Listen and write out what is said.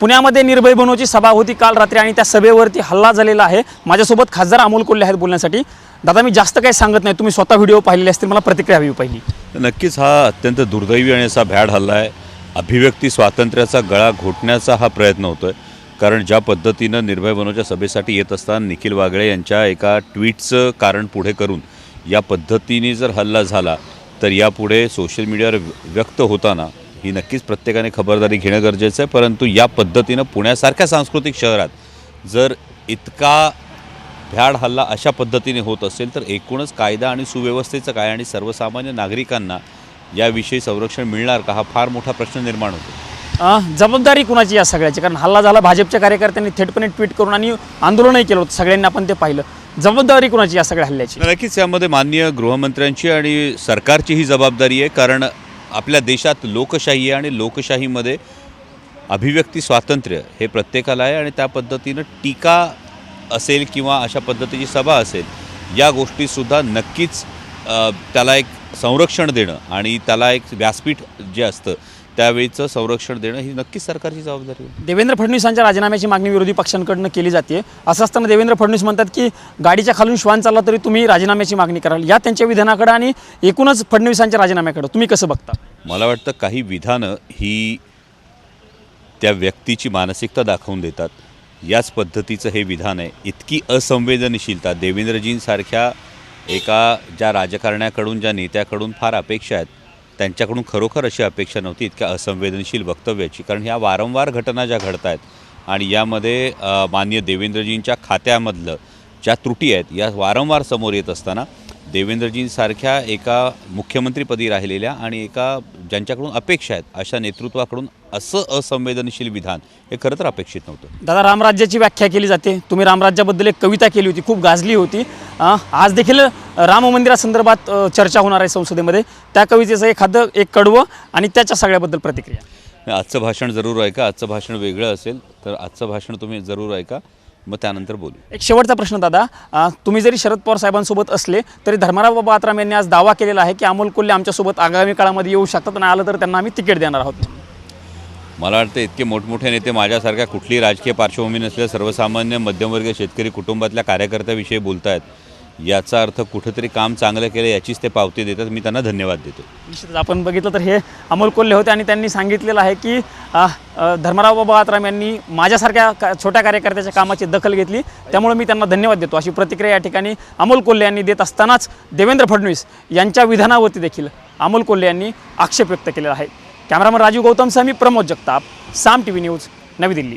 पुण्यामध्ये निर्भय बनोची सभा होती काल रात्री आणि त्या सभेवरती हल्ला झालेला आहे. माझ्यासोबत खासदार अमोल कोल्हे आहेत बोलण्यासाठी. दादा मी जास्त काही सांगत नाही. तुम्ही स्वतः व्हिडिओ पाहिलेले असतील. मला प्रतिक्रिया हवी पाहिली. नक्कीच हा अत्यंत दुर्दैवी आणि असा भ्याड हल्ला आहे. अभिव्यक्ती स्वातंत्र्याचा गळा घोटण्याचा हा प्रयत्न होतोय. कारण ज्या पद्धतीनं निर्भय बनोच्या सभेसाठी येत असताना निखिल वागळे यांच्या एका ट्विटचं कारण पुढे करून या पद्धतीने जर हल्ला झाला तर यापुढे सोशल मीडियावर व्यक्त होताना ही नक्कीच प्रत्येकाने खबरदारी घेणं गरजेचं आहे परंतु या पद्धतीनं पुण्यासारख्या सांस्कृतिक शहरात जर इतका भ्याड हल्ला अशा पद्धतीने होत असेल तर एकूणच कायदा आणि सुव्यवस्थेचं काय आणि सर्वसामान्य नागरिकांना याविषयी संरक्षण मिळणार का हा फार मोठा प्रश्न निर्माण होतो. जबाबदारी कुणाची या सगळ्याची? कारण हल्ला झाला भाजपच्या कार्यकर्त्यांनी थेटपणे ट्विट करून आणि आंदोलनही केलं होतं सगळ्यांनी आपण ते पाहिलं. जबाबदारी कुणाची या सगळ्या हल्ल्याची? नक्कीच यामध्ये माननीय गृहमंत्र्यांची आणि सरकारची ही जबाबदारी आहे कारण आपल्या देशात लोकशाही आहे आणि लोकशाहीमध्ये अभिव्यक्ती स्वातंत्र्य हे प्रत्येकाला आहे आणि त्या पद्धतीनं टीका असेल किंवा अशा पद्धतीची सभा असेल या गोष्टीसुद्धा नक्कीच त्याला एक संरक्षण देणं आणि त्याला एक व्यासपीठ जे असतं त्यावेळीचं संरक्षण देणं ही नक्कीच सरकारची जबाबदारी आहे. देवेंद्र फडणवीसांच्या राजीनाम्याची मागणी विरोधी पक्षांकडनं केली जाते असं असताना देवेंद्र फडणवीस म्हणतात की गाडीच्या खालून श्वान चालला तरी तुम्ही राजीनाम्याची मागणी कराल. या त्यांच्या विधानाकडे आणि एकूणच फडणवीसांच्या राजीनाम्याकडे. तुम्ही कसं बघता? मला वाटतं काही विधानं ही त्या व्यक्तीची मानसिकता दाखवून देतात. याच पद्धतीचं हे विधान आहे. इतकी असंवेदनशीलता देवेंद्रजींसारख्या एका ज्या राजकारण्याकडून ज्या नेत्याकडून फार अपेक्षा आहेत त्यांच्याकडून खरोखर अशी अपेक्षा नव्हती इतक्या असंवेदनशील वक्तव्याची. कारण ह्या वारंवार घटना ज्या घडत आहेत आणि यामध्ये मान्य माननीय देवेंद्रजींच्या खात्यामधलं ज्या त्रुटी आहेत या वारंवार समोर येत असताना देवेंद्रजींसारख्या एका मुख्यमंत्रीपदी राहिलेल्या आणि एका ज्यांच्याकडून अपेक्षा आहेत अशा नेतृत्वाकडून असं असंवेदनशील विधान हे खरं तर अपेक्षित नव्हतं. दादा रामराज्याची व्याख्या केली जाते. तुम्ही रामराज्याबद्दल एक कविता केली होती खूप गाजली होती. आज देखील राम मंदिरासंदर्भात चर्चा होणार आहे संसदेमध्ये. त्या कवितेचं एखादं एक कडवं आणि त्याच्या सगळ्याबद्दल प्रतिक्रिया. आजचं भाषण जरूर ऐका आजचं भाषण वेगळं असेल तर आजचं भाषण तुम्ही जरूर ऐका. मग त्यानंतर बोलू. एक शेवटचा प्रश्न दादा अं, तुम्ही जरी शरद पवार साहेबांसोबत असले तरी धर्मराव बाबा आत्राम यांनी आज दावा केलेला आहे की अमोल कोल्हे आमच्यासोबत आगामी काळामध्ये येऊ शकतात आणि आलं तर त्यांना आम्ही तिकीट देणार आहोत. मला वाटतं इतके मोठमोठे नेते माझ्यासारख्या कुठलीही राजकीय पार्श्वभूमी नसलेल्या सर्वसामान्य मध्यमवर्गीय शेतकरी कुटुंबातल्या कार्यकर्त्याविषयी बोलत आहेत याचा अर्थ कुठंतरी काम चांगलं केलं याचीच ते पावती देतात. मी त्यांना धन्यवाद देतो. निश्चितच आपण बघितलं तर हे अमोल कोल्हे होते आणि त्यांनी सांगितलेलं आहे की धर्मराव बाबा आत्राम यांनी माझ्यासारख्या का छोट्या कार्यकर्त्याच्या कामाची दखल घेतली. त्यामुळे मी त्यांना धन्यवाद देतो. अशी प्रतिक्रिया या ठिकाणी अमोल कोल्हे यांनी देत असतानाच देवेंद्र फडणवीस यांच्या विधानावरती देखील अमोल कोल्हे यांनी आक्षेप व्यक्त केलेला आहे. कॅमेरामन राजीव गौतमसह मी Pramod Jagtap Saam T V news नवी दिल्ली.